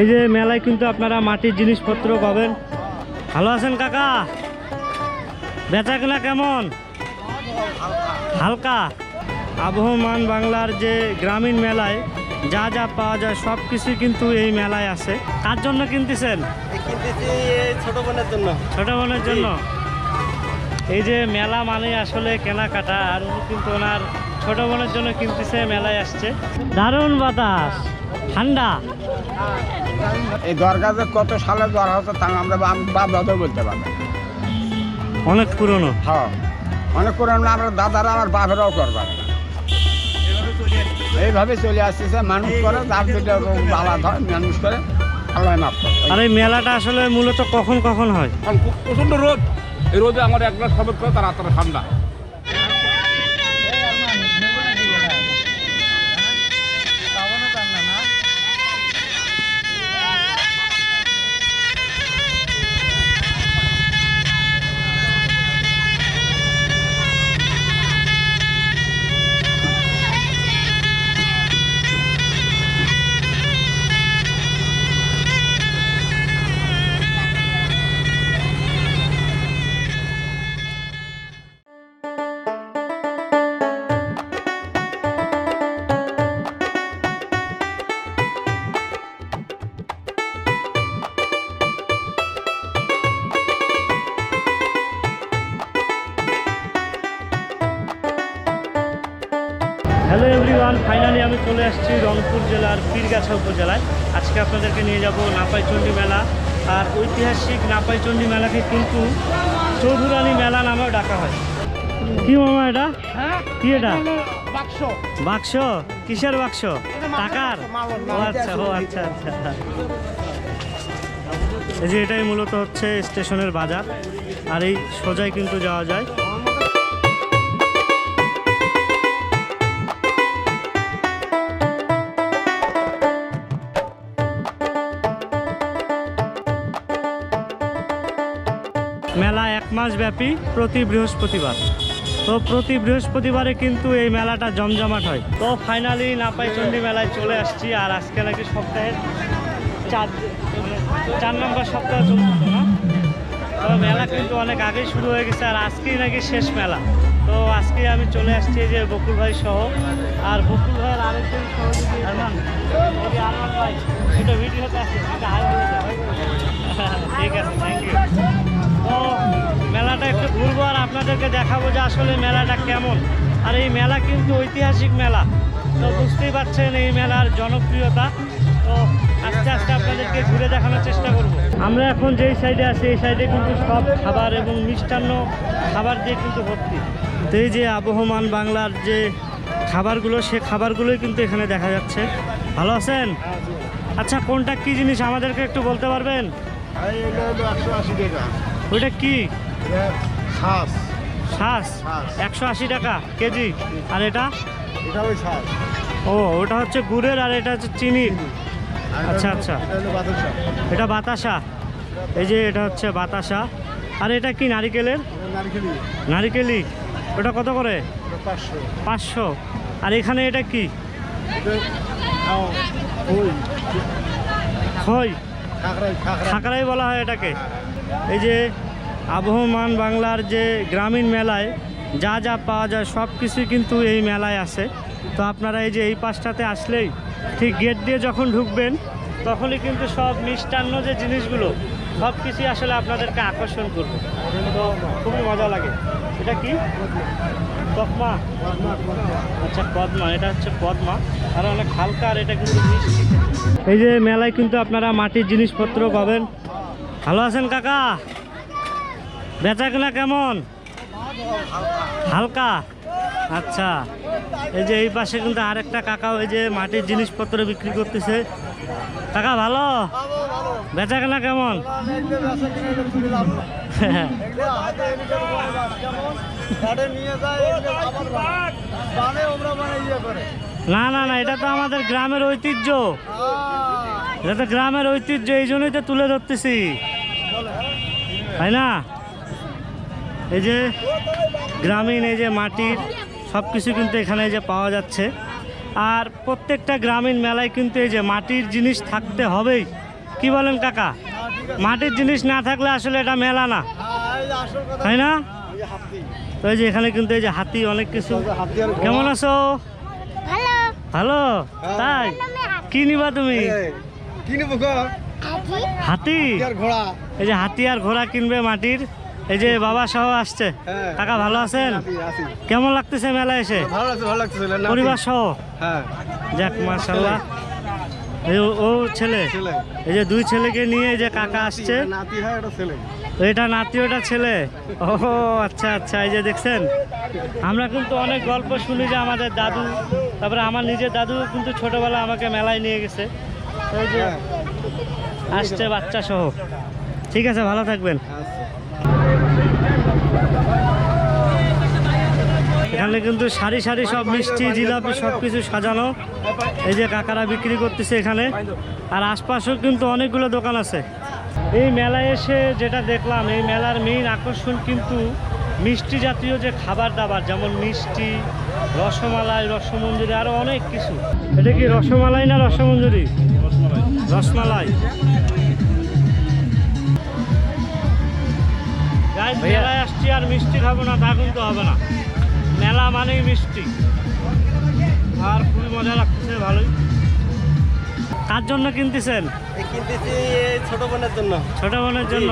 এই যে মেলায় কিন্তু আপনারা মাটির জিনিসপত্র পাবেন। ভালো আছেন কাকা? বেচা কেনা কেমন? হালকা। আবহমান বাংলার যে গ্রামীণ মেলায় যা যা পাওয়া যায় সব কিছুই কিন্তু এই মেলায় আছে। কার জন্য কিনতেছেন? কিনতেছি ছোট বোনের জন্য। ছোট বোনের জন্য? এই যে মেলা মানে আসলে কেনাকাটা আর উনি কিন্তু ওনার ছোট বোনের জন্য কিনতেছে মেলায় আসছে। দারুণ বাতাস। ঠান্ডা? এই দরগা যে কত সালে দর হতো তা আমরা বাপ- বলতে পারব অনেক পুরনো। হ্যাঁ অনেক করে আমরা দাদারা আমার বাপেরাও করবার এইভাবে চলে আসতেছে মানুষ করে তার রোগ বালা ধর মানুষ করে আল্লাহ মাফ করে। আর এই মেলাটা আসলে মূলত কখন কখন হয়? কারণ প্রচণ্ড রোদ। এই রোদে আমার এক গ্লাস সবেদ করে তার আত্মারা ঠান্ডা। ফাইনালি আমি চলে আসছি রংপুর জেলার পীরগাছা উপজেলায়। আজকে আপনাদেরকে নিয়ে যাব নাপাইচণ্ডী মেলা। আর ঐতিহাসিক নাপাইচণ্ডী মেলাকে কিন্তু চৌধুরানী মেলা নামেও ডাকা হয়। কি মামা এটা? কি এটা? বাক্স। বাক্স? কিসের বাক্স? টাকার? ও আচ্ছা ও আচ্ছা আচ্ছা। এই যে এটাই মূলত হচ্ছে স্টেশনের বাজার। আর এই সোজাই কিন্তু যাওয়া যায়। মেলা এক মাস ব্যাপী প্রতি বৃহস্পতিবার। তো প্রতি বৃহস্পতিবারে কিন্তু এই মেলাটা জমজমাট হয়। তো ফাইনালি নাপাইচণ্ডী মেলায় চলে আসছি আর আজকে নাকি সপ্তাহের চার চার নম্বর সপ্তাহ চলছে না। তো মেলা কিন্তু অনেক আগেই শুরু হয়ে গেছে আর আজকেই নাকি শেষ মেলা। তো আজকে আমি চলে আসছি যে বকুল ভাই সহ। আর বকুল ভাইয়ের আরেকজন সহযোগী আরমান। ভাই, এটা ভিডিওতে দাও। ঠিক আছে থ্যাংক ইউ মেলাটা একটু ঘুরবো আর আপনাদেরকে দেখাবো যে আসলে মেলাটা কেমন। আর এই মেলা কিন্তু ঐতিহাসিক মেলা। তো বুঝতেই পারছেন এই মেলার জনপ্রিয়তা। তো আস্তে আস্তে আপনাদেরকে ঘুরে দেখানোর চেষ্টা করব। আমরা এখন যেই সাইডে আছি এই সাইডে কিন্তু সব খাবার এবং মিষ্টান্ন খাবার দিয়ে কিন্তু ভর্তি। তো এই যে আবহমান বাংলার যে খাবারগুলো সে খাবারগুলোই কিন্তু এখানে দেখা যাচ্ছে। ভালো আছেন? আচ্ছা কোনটা কি জিনিস আমাদেরকে একটু বলতে পারবেন? ওইটা কি? শ্বাস শ্বাস। একশো আশি টাকা কেজি। আর এটা? এটা ওই শ্বাস ও ওটা হচ্ছে গুড়ের আর এটা হচ্ছে চিনির। আচ্ছা, আচ্ছা। এটা বাতাসা। এই যে এটা হচ্ছে বাতাসা। আর এটা কি নারিকেলের? নারকেলি ওটা কত করে? পাঁচশো। আর এখানে এটা কি? খই। খাকরাই বলা হয় এটাকে। এই যে আবহমান বাংলার যে গ্রামীণ মেলায় যা যা পাওয়া যায় সব কিছুই কিন্তু এই মেলায় আছে তো আপনারা এই যে এই পাশটাতে আসলেই ঠিক গেট দিয়ে যখন ঢুকবেন, তখনই কিন্তু সব মিষ্টান্ন যে জিনিসগুলো, সব কিছুই আসলে আপনাদেরকে আকর্ষণ করবে। খুবই মজা লাগে। এটা কি? তকমা আচ্ছা পদ্মা এটা হচ্ছে পদ্মা আর অনেক হালকা আর এটা কিন্তু এই যে মেলায় কিন্তু আপনারা মাটির জিনিসপত্র পাবেন। ভালো আছেন কাকা? বেচা কেনা কেমন? হালকা? আচ্ছা। এই যে এই পাশে কিন্তু আরেকটা কাকা ওই যে মাটির জিনিসপত্র বিক্রি করতেছে। কাকা, ভালো? বেচা কেনা কেমন? না না না, এটা তো আমাদের গ্রামের ঐতিহ্য। এটা তো গ্রামের ঐতিহ্য, এই জন্যই তো তুলে ধরতেছি। তাই না? এই যে গ্রামীণ এই যে মাটির সব কিছু কিন্তু এখানে এই যে পাওয়া যাচ্ছে। আর প্রত্যেকটা গ্রামীণ মেলায় কিন্তু এই যে মাটির জিনিস থাকতে হবেই। কি বলেন কাকা? মাটির জিনিস না থাকলে আসলে এটা মেলা না। তাই না? তো এই যে এখানে কিন্তু এই যে হাতি অনেক কিছু। কেমন আছো? হ্যালো ভালো? তাই? কি নিবা তুমি? কি নেব হাতি আর ঘোড়া। এই যে হাতি আর ঘোড়া কিনবে মাটির। এই যে বাবা সহ আসছে। হ্যাঁ। কাকা ভালো আছেন? কেমন লাগতেছে মেলা এসে? ভালো লাগছে ভালো লাগছে পরিবার সহ? হ্যাঁ। যাক মাশাল্লাহ এই ও- ছেলে? এই যে দুই ছেলেকে নিয়ে যে কাকা আসছে। এটা নাতি ওটা ছেলে? ও আচ্ছা আচ্ছা এই যে দেখছেন? আমরা কিন্তু অনেক গল্প শুনি যে আমাদের দাদু তারপরে আমার নিজের দাদু কিন্তু ছোটবেলা আমাকে মেলায় নিয়ে গেছে। এই যে হ্যাঁ। আসছে বাচ্চা সহ। ঠিক আছে ভালো থাকবেন। এখানে কিন্তু সারি সারি সব মিষ্টি, জিলাপি সব কিছু সাজানো। এই যে কাকারা বিক্রি করতেছে এখানে। আর আশপাশেও কিন্তু অনেকগুলো দোকান আছে। এই মেলায় এসে যেটা দেখলাম, এই মেলার মেইন আকর্ষণ কিন্তু মিষ্টি জাতীয় যে খাবার দাবার যেমন মিষ্টি, রসমালাই, রসমঞ্জুরি আরও অনেক কিছু। এটা কি রসমালাই না রসমঞ্জুরি? রসমালাই। গাইজ মেলায় আসছি আর মিষ্টি খাব না তা কিন্তু হবে না। মেলা মানেই মিষ্টি। আর খুবই মজা লাগতেছে ভালোই। কার জন্য কিনতেছেন? এই কিনতেছি এই ছোট বোনের জন্য। ছোট বোনের জন্য?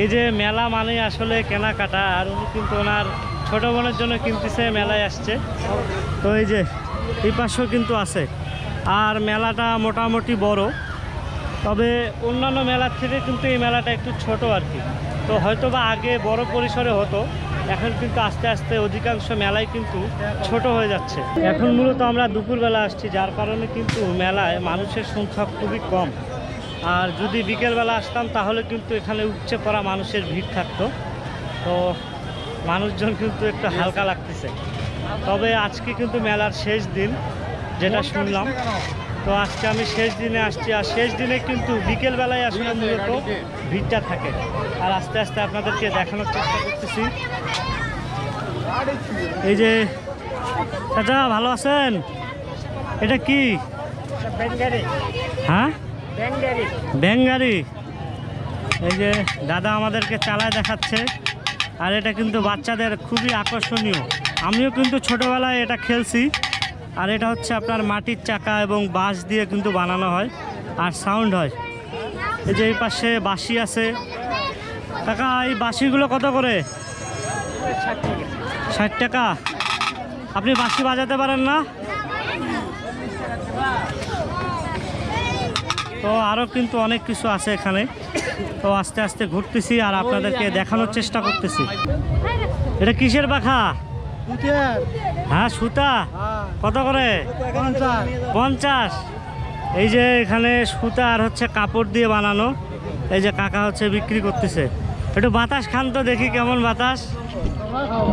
এই যে মেলা মানেই আসলে কেনাকাটা আর উনি কিন্তু ওনার ছোট বোনের জন্য কিনতেছে মেলায় আসছে। তো এই যে এই পাশেও কিন্তু আছে। আর মেলাটা মোটামুটি বড়। তবে অন্যান্য মেলার থেকে কিন্তু এই মেলাটা একটু ছোট আর কি। তো হয়তো বা আগে বড় পরিসরে হতো, এখন কিন্তু আস্তে আস্তে অধিকাংশ মেলায় কিন্তু ছোট হয়ে যাচ্ছে। এখন মূলত আমরা দুপুরবেলা আসছি, যার কারণে কিন্তু মেলায় মানুষের সংখ্যা খুবই কম। আর যদি বিকেলবেলা আসতাম, তাহলে কিন্তু এখানে উপচে পড়া মানুষের ভিড় থাকতো। তো মানুষজন কিন্তু একটু হালকা লাগতেছে। তবে আজকে কিন্তু মেলার শেষ দিন, যেটা শুনলাম। তো আজকে আমি শেষ দিনে আসছি, আর শেষ দিনে কিন্তু বিকেলবেলায় আসলে মূলত ভিড়টা থাকে। আর আস্তে আস্তে আপনাদেরকে দেখানোর চেষ্টা করতেছি। এই যে, চাচা, ভালো আছেন? এটা কি? হ্যাঁ? ব্যাঙ্গারি। এই যে, দাদা আমাদেরকে চালায় দেখাচ্ছে। আর এটা কিন্তু বাচ্চাদের খুবই আকর্ষণীয়। আমিও কিন্তু ছোটোবেলায় এটা খেলছি। আর এটা হচ্ছে আপনার মাটির চাকা এবং বাঁশ দিয়ে কিন্তু বানানো হয় আর সাউন্ড হয়। এই যে এই পাশে বাঁশি আছে। কাকা, এই বাঁশিগুলো কত করে? ষাট টাকা। আপনি বাঁশি বাজাতে পারেন না? তো আরও কিন্তু অনেক কিছু আছে এখানে। তো আস্তে আস্তে ঘুরতেছি আর আপনাদেরকে দেখানোর চেষ্টা করতেছি। এটা কিসের পাখা? হ্যাঁ সুতা? কত করে? পঞ্চাশ। এই যে এখানে সুতা আর হচ্ছে কাপড় দিয়ে বানানো এই যে কাকা হচ্ছে বিক্রি করতেছে। একটু বাতাস খান তো দেখি কেমন বাতাস।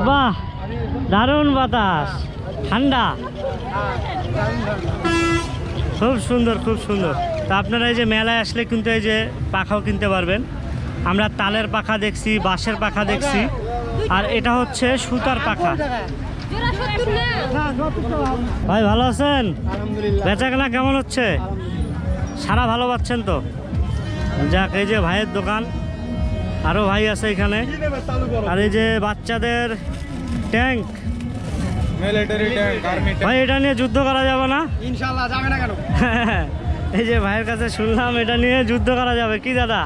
বাহ দারুণ বাতাস। ঠান্ডা। খুব সুন্দর খুব সুন্দর। তা আপনারা এই যে মেলায় আসলে কিন্তু এই যে পাখাও কিনতে পারবেন। আমরা তালের পাখা দেখছি বাঁশের পাখা দেখছি। আর এটা হচ্ছে সুতার পাখা। ভাই ভালো আছেন? বেচা কেনা কেমন হচ্ছে? সারা ভালো পাচ্ছেন তো? যাক এই যে ভাইয়ের দোকান আরও ভাই আছে এখানে। আর এই যে বাচ্চাদের ট্যাঙ্ক। ভাই এটা নিয়ে যুদ্ধ করা যাবে না? ইনশাআল্লাহ যাবে না কেন? এই যে ভাইয়ের কাছে শুনলাম এটা নিয়ে যুদ্ধ করা যাবে। কি দাদা?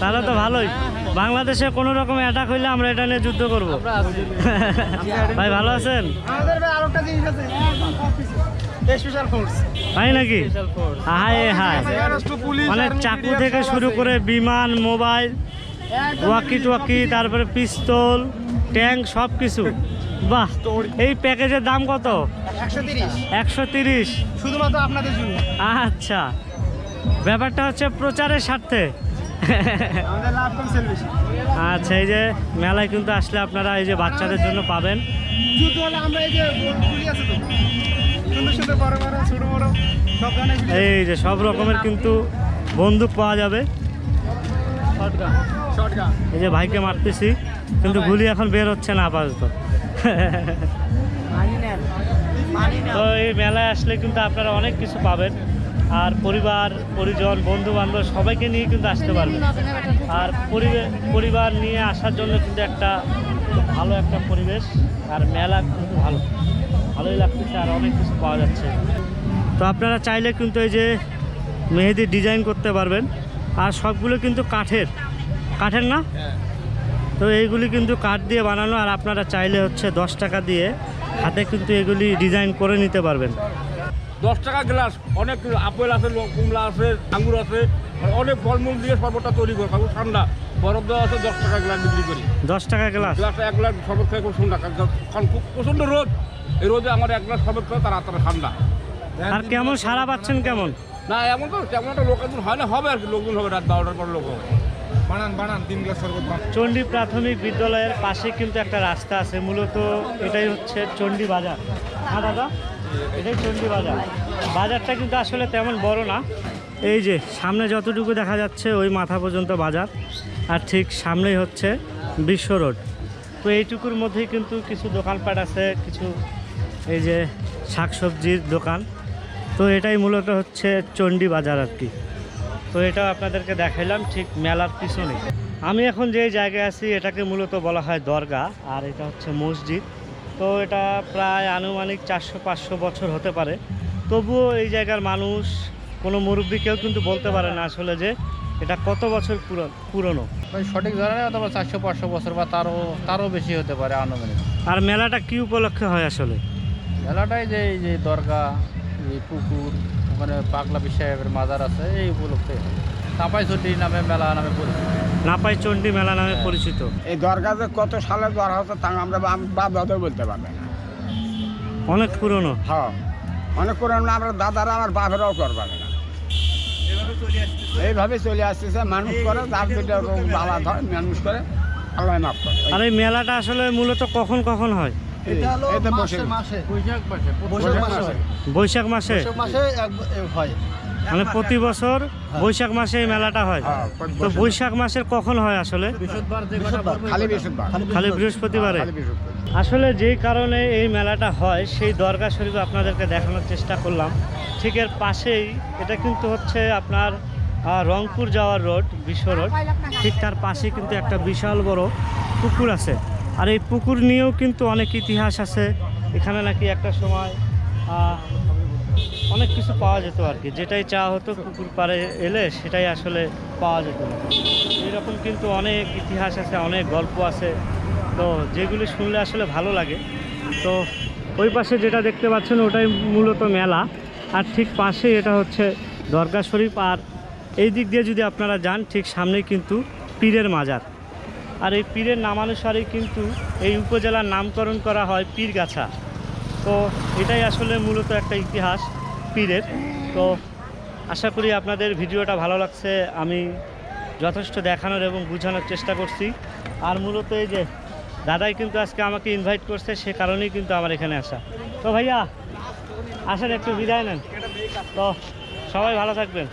তাহলে তো ভালোই। বাংলাদেশে কোনো রকম অ্যাটাক হইলে আমরা এটা নিয়ে যুদ্ধ করব। ভাই ভালো আছেন? আমাদের ভাই আরেকটা জিনিস আছে। স্পেশাল ফোর্স ভাই নাকি? হাই পুলিশ মানে চাকু থেকে শুরু করে বিমান মোবাইল ওয়াকি টোয়াকি তারপরে পিস্তল ট্যাঙ্ক সব কিছু বাহ এই প্যাকেজের দাম কত? একশো তিরিশ। শুধুমাত্র আপনাদের জন্য। আচ্ছা। ব্যাপারটা হচ্ছে প্রচারের স্বার্থে। আচ্ছা এই যে মেলায় কিন্তু আসলে আপনারা এই যে বাচ্চাদের জন্য পাবেন। এই যে সব ধরনের গুলি এই যে সব রকমের কিন্তু বন্দুক পাওয়া যাবে। এই যে ভাইকে মারতেছি কিন্তু গুলি এখন বের হচ্ছে না আপাতত। তো এই মেলায় আসলে কিন্তু আপনারা অনেক কিছু পাবেন। আর পরিবার পরিজন বন্ধু বান্ধব সবাইকে নিয়ে কিন্তু আসতে পারবেন। আর পরিবে- পরিবার নিয়ে আসার জন্য কিন্তু একটা ভালো একটা পরিবেশ। আর মেলা কিন্তু ভালো। ভালোই লাগতেছে আর অনেক কিছু পাওয়া যাচ্ছে। তো আপনারা চাইলে কিন্তু এই যে মেহেদি ডিজাইন করতে পারবেন। আর সবগুলো কিন্তু কাঠের। কাঠের না? তো এইগুলি কিন্তু কাঠ দিয়ে বানানো আর আপনারা চাইলে হচ্ছে দশ টাকা দিয়ে হাতে কিন্তু এগুলি ডিজাইন করে নিতে পারবেন। দশ টাকা গ্লাস অনেক আপেল আছে কমলা আছে আঙুর আছে অনেক ফলমূল দিয়ে শরবতটা তৈরি করে কারণ ঠান্ডা। বরফ দেওয়া আছে দশ টাকা গ্লাস বিক্রি করি। দশ টাকা গ্লাস? গ্লাসটা এক গ্লাস শরবত খেয়ে খুব ঠান্ডা কারণ খুব প্রচণ্ড রোদ। এই রোদে আমার এক গ্লাস শরবত খেয়ে তারা তারা ঠান্ডা। আর কেমন সারা পাচ্ছেন কেমন? না এমন তো তেমন একটা লোকজন হয় না হবে আর কি লোকজন হবে রাত বারোটার পর লোক হবে। চণ্ডী প্রাথমিক বিদ্যালয়ের পাশে কিন্তু একটা রাস্তা আছে, মূলত এটাই হচ্ছে চণ্ডী বাজার। হ্যাঁ দাদা? এটাই চণ্ডী বাজার। বাজারটা কিন্তু আসলে তেমন বড় না। এই যে, সামনে যতটুকু দেখা যাচ্ছে, ওই মাথা পর্যন্ত বাজার। আর ঠিক সামনেই হচ্ছে বিশ্ব রোড। তো এইটুকুর মধ্যেই কিন্তু কিছু দোকানপাট আছে, কিছু এই যে শাকসবজির দোকান। তো এটাই মূলত হচ্ছে চণ্ডী বাজার আর কি। তো এটা আপনাদেরকে দেখাইলাম ঠিক মেলার পিছনে। আমি এখন যে জায়গায় আছি এটাকে মূলত বলা হয় দরগা আর এটা হচ্ছে মসজিদ। তো এটা প্রায় আনুমানিক চারশো পাঁচশো বছর হতে পারে। তবুও এই জায়গার মানুষ কোনো মুরব্বী কেউ কিন্তু বলতে পারে না আসলে যে এটা কত বছর পুরনো। সঠিক ধরে অথবা চারশো পাঁচশো বছর বা তারও তারও বেশি হতে পারে আনুমানিক। আর মেলাটা কি উপলক্ষে হয় আসলে? মেলাটাই যে এই যে দরগা এই পুকুর ওখানে পাগলা সাহেবের মাজার আছে এই উপলক্ষে। তাপাই নামে মেলা নামে পরিচিত। নাপাই চণ্ডী মেলা নামে পরিচিত। এই দরগা যে কত সালে দরগা হতো তা আমরা বা- বাপ দাদাও বলতে পারবে না। অনেক পুরনো। হ্যাঁ অনেক করে আমরা দাদারা আমার বাপেরাও করবে না। এইভাবে চলে আসতেছে মানুষ করে রোগ জ্বালা ধরে মানুষ করে আল্লাহ মাফ করে। আর এই মেলাটা আসলে মূলত কখন কখন হয়? এটা হলো মাসে বৈশাখ মাসে বৈশাখ মাসে। বৈশাখ মাসে? বৈশাখ মাসে হয়। মানে প্রতি বছর বৈশাখ মাসে এই মেলাটা হয়? হ্যাঁ, তো বৈশাখ মাসের কখন হয় আসলে? যে খালি বৃহস্পতিবারে। আসলে যেই কারণে এই মেলাটা হয় সেই দরগা শরীফ আপনাদেরকে দেখানোর চেষ্টা করলাম। ঠিক এর পাশেই এটা কিন্তু হচ্ছে আপনার রংপুর যাওয়ার রোড বিশ্ব রোড। ঠিক তার পাশে কিন্তু একটা বিশাল বড় পুকুর আছে। আর এই পুকুর নিয়েও কিন্তু অনেক ইতিহাস আছে। এখানে নাকি একটা সময় অনেক কিছু পাওয়া যেত আর কি। যেটাই চাওয়া হতো পুকুর পাড়ে এলে সেটাই আসলে পাওয়া যেত। এরকম কিন্তু অনেক ইতিহাস আছে, অনেক গল্প আছে। তো যেগুলি শুনলে আসলে ভালো লাগে। তো ওই পাশে যেটা দেখতে পাচ্ছেন ওটাই মূলত মেলা। আর ঠিক পাশে এটা হচ্ছে দরগা শরীফ। আর এই দিক দিয়ে যদি আপনারা যান, ঠিক সামনেই কিন্তু পীরের মাজার। আর এই পীরের নামানুসারে কিন্তু এই উপজেলার নামকরণ করা হয় পীরগাছা। তো এটাই আসলে মূলত একটা ইতিহাস পীরের। তো আশা করি আপনাদের ভিডিওটা ভালো লাগছে, আমি যথেষ্ট দেখানোর এবং বোঝানোর চেষ্টা করছি। আর মূলত এই যে দাদাই কিন্তু আজকে আমাকে ইনভাইট করছে, সে কারণেই কিন্তু আমার এখানে আসা। তো ভাইয়া, আসেন একটু বিদায় নেন। তো সবাই ভালো থাকবেন।